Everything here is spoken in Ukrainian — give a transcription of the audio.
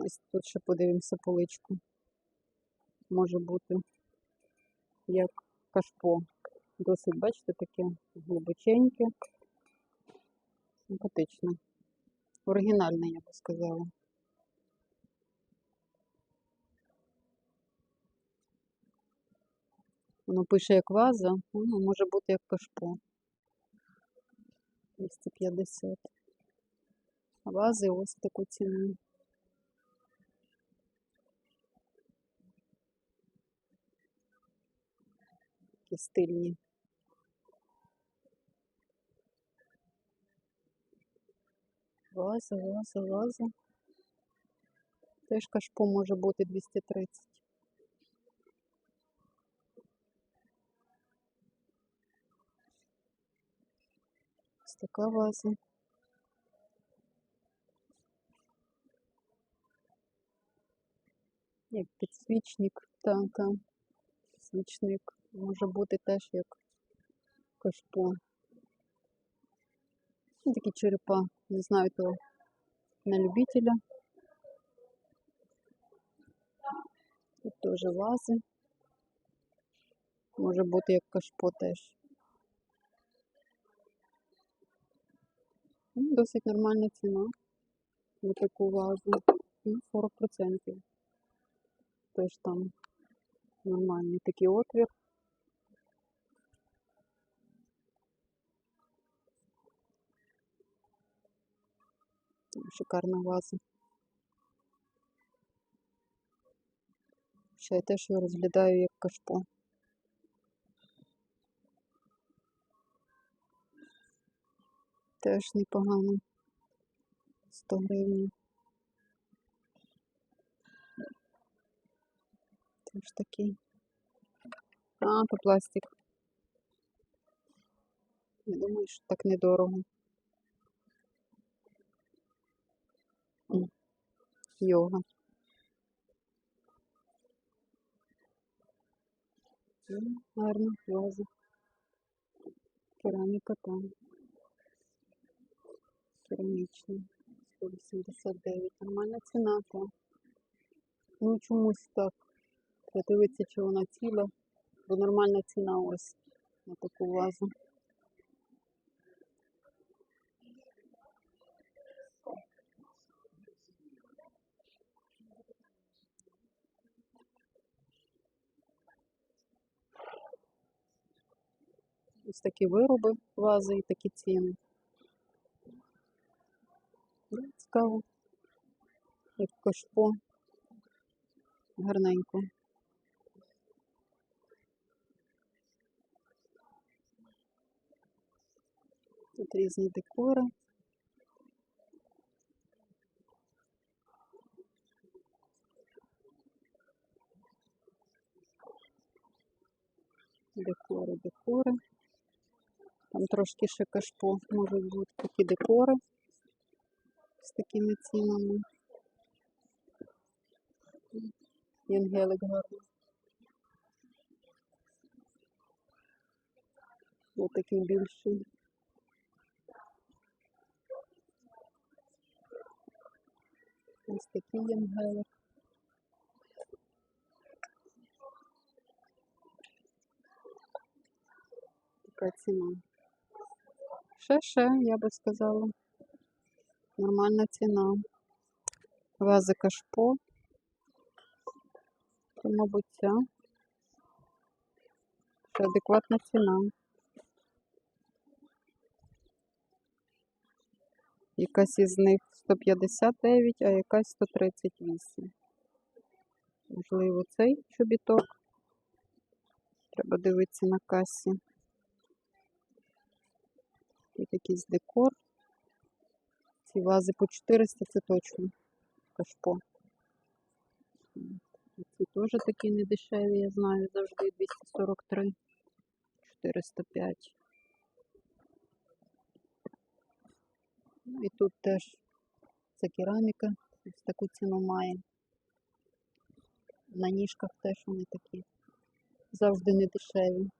Ось тут ще подивимося поличку. Може бути як кашпо. Досить, бачите, таке глибоченьке. Симпатичне. Оригінальне, я би сказала. Воно пише як ваза, ну, може бути як кашпо. 250. А вази ось таку ціну. Стильні. Ваза, ваза, ваза. Теж кашпо може бути 230. Ось така ваза. Як підсвічник, та, свічник може бути теж як кашпо. Ну, такі черепа, не знаю, то на любителя. Тут теж вази. Може бути як кашпо теж. Ну, Досить нормальна ціна на таку вазу. Ну, 40%. Теж там нормальний такий отвір. Шикарна ваза. Ще я теж його розглядаю як кашпо. Теж непогано. 100 гривень. Теж такий. А, то пластик. Я думаю, що так недорого. Йога. Гарна ваза. Кераміка там. Керамічна. 189. Нормальна ціна там. Ну чомусь так. Треба дивитися, чи вона ціла. Бо нормальна ціна ось на таку вазу. Ось такі вироби, вази і такі ціни. Ну, Цікаво. Як кашпо. Гарненько. Тут різні декори. Декори, декори. Там трошки ще кашпо можуть бути такі декори з такими цінами. Єнгелик гарний. Ось такий більший. Ось такий єнгелик. Така ціна. Ще ще, я би сказала. Нормальна ціна. Вази кашпо. Це, мабуть, ця. Це адекватна ціна. Якась із них 159, а якась 138. Можливо, цей чобіток. Треба дивитися на касі. Тут якийсь декор. Ці вази по 400 це точно кашпо. Ці теж такі недешеві, я знаю, завжди 243, 405. Ну і тут теж ця кераміка, ось таку ціну має. На ніжках теж вони такі завжди не дешеві.